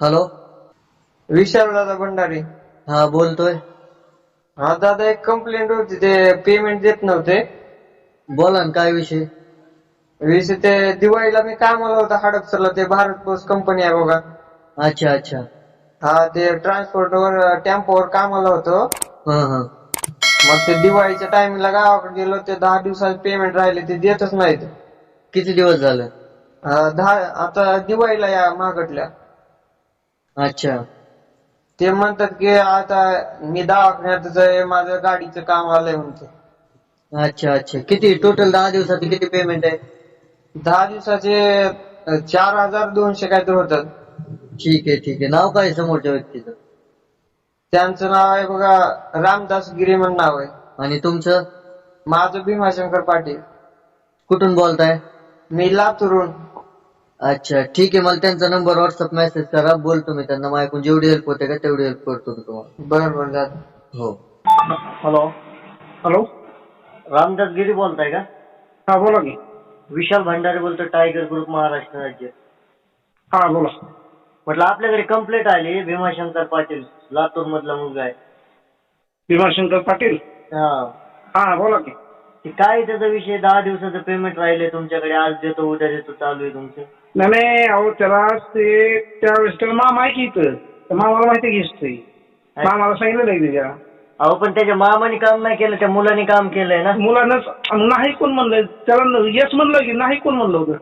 Hello? विशाल दादा भंडारी. हा बोलतोय. हा दादा एक कंप्लेंट होती ते पेमेंट देत नव्हते. बोला ना काय विषय? विषय ते दिवाळीला मी कामाला होतो हडपसरला ते भारत पोस्ट कंपनी आहे बघा. अच्छा अच्छा. हा ते ट्रान्सपोर्ट वर टेम्पोवर कामाला होतो. हा हा. मग ते दिवाळीच्या टाइमला गावाकडे गेलो ते दहा दिवसाचे पेमेंट राहिले ते देतच नाहीत. किती दिवस झालं? दहा आता दिवाळीला या मागटल्या. अच्छा. ते म्हणतात की आता मी दवाखान्यातच आहे माझं गाडीचं काम आलंय म्हणते. अच्छा अच्छा. किती? टोटल दहा दिवसाचे किती पेमेंट आहे? दहा दिवसाचे चार हजार दोनशे काहीतरी होतात. ठीक आहे ठीक आहे. नाव काय आहे समोरच्या व्यक्तीचं? त्यांचं नाव आहे बघा रामदास गिरी म्हणून नाव आहे. आणि तुमचं? माझं भीमाशंकर पाटील. कुठून बोलताय? मी लातूरून अच्छा ठीक आहे. मला त्यांचा नंबर व्हॉट्सअप मेसेज करा. बोलतो मी त्यांना. माझ्याकडून जेवढी हेल्प होते का तेवढी हेल्प करतो मी तुम्हाला. बर बर दादा हो. हॅलो हॅलो रामदास गिरी बोलताय का? हा बोला की. विशाल भंडारे बोलतो टायगर ग्रुप महाराष्ट्र राज्य. हा बोला. म्हटलं आपल्याकडे कंप्लेंट आली. भीमाशंकर पाटील लातूर मधला मुलगा आहे. भीमाशंकर पाटील? हा. हा बोला की. ते काय त्याचा विषय? दहा दिवसाचं पेमेंट राहिले तुमच्याकडे. आज देतो उद्या देतो. चालू आहे तुमचं. नाही नाही अहो त्याला ते त्यावेळेस त्याला मामा आहे की इथं. तर मामाला माहिती हिस्ट्री. मामाला सांगितलं आहे त्याच्या अहो पण त्याच्या मामाने काम नाही केलं त्या मुलाने काम केलंय ना? मुलांना नाही कोण म्हणलं त्याला येस म्हणलं की नाही कोण म्हणलं होतं?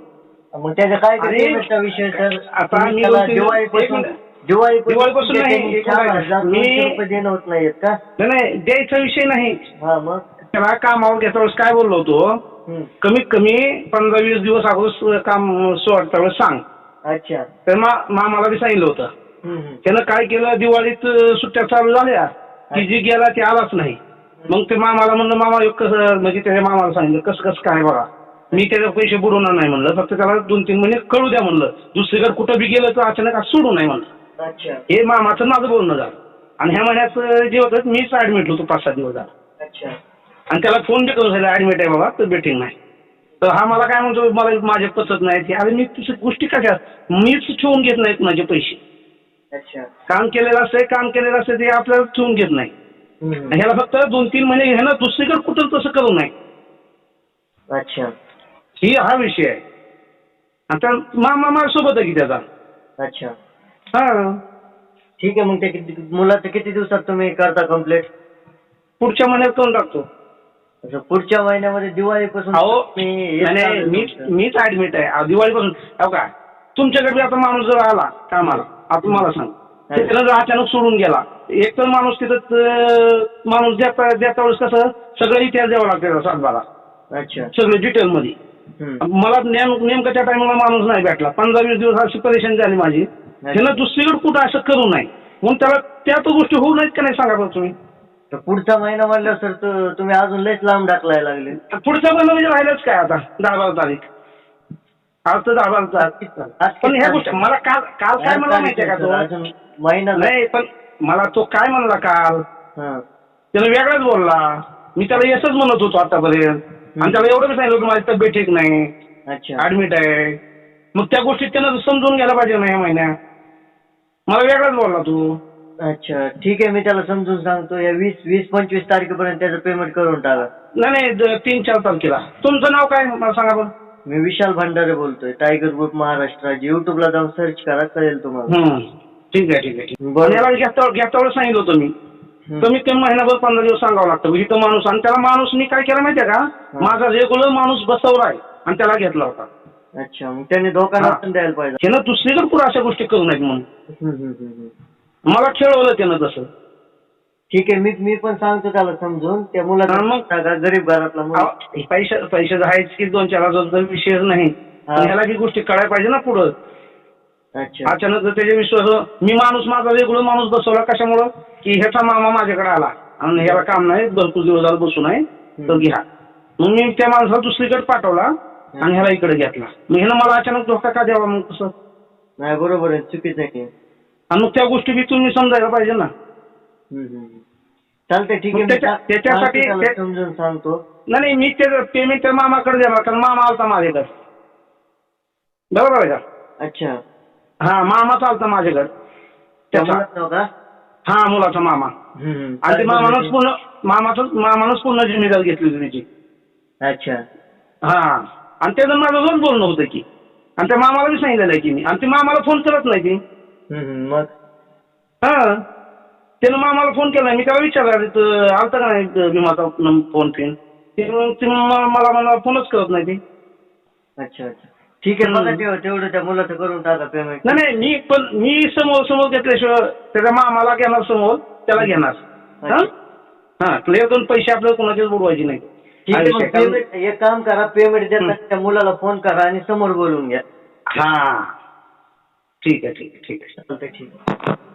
मग त्याच्या काय ते अरे, पेमेंटचा विषय सर? आता तुम्ही मी त्याला बोलते- दिवाळीपासून मिनिट. दिवाळीपासून दिवाळीपासून नाही, त्याचे एक चार मिनिट. हजार मी- दोनशे रुपये देणं होत का? नाही नाही द्यायचा विषय नाही. हा मग? त्याला कामावर घेता वेळेस काय बोललो होतो. कमीत कमी पंधरा वीस दिवस अगोदर काम सोडता वेळेस सांग. अच्छा. तर मामाला बी सांगितलं होतं. त्यानं काय केलं दिवाळीत सुट्ट्या चालू झाल्या. की जी गेला ते आलाच नाही. मग ते मामाला म्हणलं मामा एक कसं म्हणजे त्याच्या मामाला सांगितलं कसं कसं काय बघा. मी त्याचे पैसे बुडवणार नाही म्हणलं फक्त त्याला दोन तीन महिने कळू द्या म्हणलं. दुसरीकडे कुठं बी गेलं तर अचानक सोडू नाही म्हणलं. हे मामाचं माझं बोलणं झालं. आणि ह्या महिन्यात जे होतं मीच ऍडमिट होतो पाच सात दिवस झाला. आणि त्याला फोन बी करून सांगितलं ऍडमिट आहे बाबा तर बेटिंग नाही. तर हा मला काय म्हणतो मला माझे पचत नाही अरे मी तुझी गोष्टी कशा मीच ठेवून घेत नाही माझे पैसे. अच्छा. काम केलेलं असते काम केलेलं असते ते आपल्याला ठेवून घेत नाही. ह्याला फक्त दोन तीन महिने ह्यानं दुसरीकडे कुठं तसं करू नये. अच्छा. ही हा विषय आहे. आता मामा माझ्यासोबत आहे की त्याचा. अच्छा. हा. ठीक आहे मग ते किती मुलाचं किती दिवसात तुम्ही करता कंप्लीट पुढच्या महिन्यात करून टाकतो. असं पुढच्या महिन्यामध्ये दिवाळीपासून अहो नाही, चालू मीच ऍडमिट आहे. अहो, दिवाळीपासून अहो काय तुमच्याकडे बी आता माणूस जर आला कामाला आता मला सांग. त्यानं जर अचानक सोडून गेला एक तर माणूस तिथं अं, माणूस देता देता वेळेस कसं सगळं इतिहास द्यावा लागतं सातबारा. अच्छा. सगळं डिटेल मध्ये. हम्म. मला नेम नेमकं त्या टायमाला माणूस नाही भेटला. पंधरा वीस दिवस अशी परेशान झाली माझी. त्यानं दुसरीकडे कुठं असं करू नये. म्हणून त्याला त्या तर गोष्टी होऊ नयेत का नाही सांगा बरं तुम्ही? तर पुढचा महिना म्हणलं सर तु- तुम्ही अजून लयच लांब ढकलाय लागले. पुढच्या महिना म्हणजे राहिलंच काय आता? दहा बारा तारीख. आज तर दहा बारा तारीख. पण ह्या गोष्टी? मला काल काल काय म्हणला माहितीये का तो? अजून महिना नाही पण मला तो काय म्हणला काल? हा. त्यानं वेगळाच बोलला. मी त्याला येसच म्हणत होतो आतापर्यंत. आणि त्याला एवढं बी सांगितलं होतं माझी तब्येत ठीक नाही. अच्छा. ऍडमिट आहे. मग त्या गोष्टीत त्यानं समजून घ्यायला पाहिजे ना या महिन्यात. मला वेगळाच बोलला तू. अच्छा ठीक आहे मी त्याला समजून सांगतो. या वीस वीस पंचवीस तारखेपर्यंत त्याचं पेमेंट करून टाका. नाही नाही द- तीन चार तारखेला. तुमचं नाव काय मला सांगा बरं. मी विशाल भंडारे बोलतोय. टायगर ग्रुप महाराष्ट्र युट्यूबला जाऊन सर्च करा कळेल तुम्हाला. ठीक आहे ठीक आहे ठीक आहे. बरं. आणि याला घेता घेता वेळेस सांगितलं होतं मी. हम्म. कमीत कमी महिनाभर पंधरा दिवस सांगावं लागतं. इथं माणूस आणि त्याला माणूस मी काय केला माहितीये का? माझा रेग्युलर माणूस बसवलाय आणि त्याला घेतला होता. अच्छा मग त्यांनी धोका हा. नसून द्यायला पाहिजे. त्यानं दुसरीकडे पुढे अशा गोष्टी करू नयेत म्हणून. हम्म, हम्म, हम्म, हम्म. मला खेळवलं त्यानं तसं. ठीक आहे मी मी पण सांगतो त्याला समजून. त्या हा, मुलाचा मग? टाका गरीब घरातला मुलगा. अहो, पैसे पैसे आहेच की दोन चार हजार विषयच नाही. हा. पण ह्याला बी गोष्टी कळायला पाहिजे ना पुढं. अच्छा. अचानक जर त्याचे विश्वास मी माणूस माझा रेग्युलर माणूस बसवला कशामुळं? की ह्याचा मामा माझ्याकडे आला. आणि ह्याला काम नाही भरपूर दिवस झालं बसून आहे तर घ्या. मग मी त्या माणसाला दुसरीकडे पाठवला आणि ह्याला इकडे घेतला. मग ह्यानं मला अचानक धोका का द्यावा मग कसं नाही बरोबर आहे. चुकीचं आहे. की. आणि मग त्या गोष्टी बी तुम्ही समजायला पाहिजे ना. चालतंय ठीक आहे मग त्याच्या- त्याच्यासाठी समजून सांगतो. नाही नाही मी ते पेमेंट त्या मामाकडे देणार कारण मामा आलता माझ्याकडे बरोबर आहे का? अच्छा. हा मामा चालता माझ्याकडे त्या त्याचा हा मुलाचा मामा. हम्म, हम्म. आणि ते मामानंच पूर्ण मामाचं मामानंच पूर्ण जिम्मेदारी घेतली होती त्याची? अच्छा. हा. आणि त्याचं माझं रोज बोलणं होतं की. आणि त्या मामाला बी सांगितलेलं आहे की मी. आणि ती मामाला फोन करत नाही ती. हम्म. मग? हा. त्यानं मामाला फोन केला. मी त्याला विचारला "तर आलता का नाही विमाचा फोन? पिन ती मग ती म- मला मला फोनच करत नाही ती. अच्छा अच्छा. ठीक आहे बघा. तेवढं तेवढं त्या मुलाचं करून टाका पेमेंट नाही नाही मी पण मी समोर समोर घेतल्याशिवाय त्याच्या मामाला घेणार समोर त्याला घेणार. हा? हा क्लिअर दोन पैसे आपल्याला कोणाचेच बुडवायचे नाही ठीक आहे विषय. मग कारण- पेमेंट एक काम करा पेमेंट देताना त्या मुलाला फोन करा आणि समोर बोलून घ्या. हा. ठीक आहे ठीक आहे ठीक आहे. चालतंय ठीक आहे. हो.